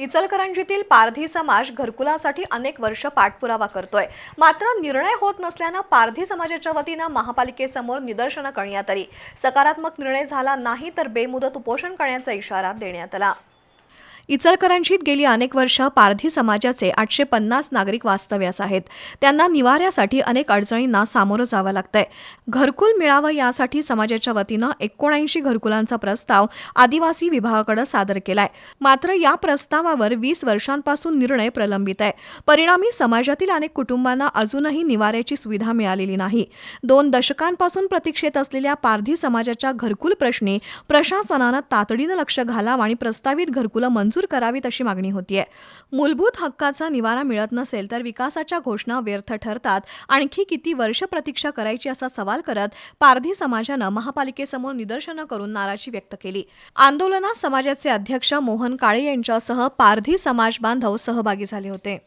इचलकरंजीतील पारधी समाज घरकुलासाठी अनेक वर्ष पाठपुरावा करतोय. मात्र निर्णय होत नसल्यानं पारधी समाजाच्या वतीनं महापालिकेसमोर निदर्शनं करण्यात आली. सकारात्मक निर्णय झाला नाही तर बेमुदत उपोषण करण्याचा इशारा देण्यात आला. इचलकरंजीत गेली अनेक वर्ष पारधी समाजाचे आठशे पन्नास नागरिक वास्तव्यास आहेत. त्यांना निवाऱ्यासाठी अनेक अडचणींना सामोरं जावं लागतंय. घरकुल मिळावं यासाठी समाजाच्या वतीनं एकोणऐंशी घरकुलांचा प्रस्ताव आदिवासी विभागाकडे सादर केलाय. मात्र या प्रस्तावावर वीस वर्षांपासून निर्णय प्रलंबित आहे. परिणामी समाजातील अनेक कुटुंबांना अजूनही निवाऱ्याची सुविधा मिळालेली नाही. दोन दशकांपासून प्रतीक्षेत असलेल्या पारधी समाजाच्या घरकुल प्रश्नी प्रशासनानं तातडीनं लक्ष घालावं आणि प्रस्तावित घरकुलं मंजूर करावीत अशी मागणी होतीये. मूलभूत हक्काचा निवारा मिळत नसेल तर विकासाच्या घोषणा व्यर्थ ठरतात. आणखी किती वर्ष प्रतीक्षा करायची असा सवाल करत पारधी समाजानं महापालिकेसमोर निदर्शनं करून नाराजी व्यक्त केली. आंदोलनात समाजाचे अध्यक्ष मोहन काळे यांच्यासह पारधी समाज बांधव सहभागी झाले होते.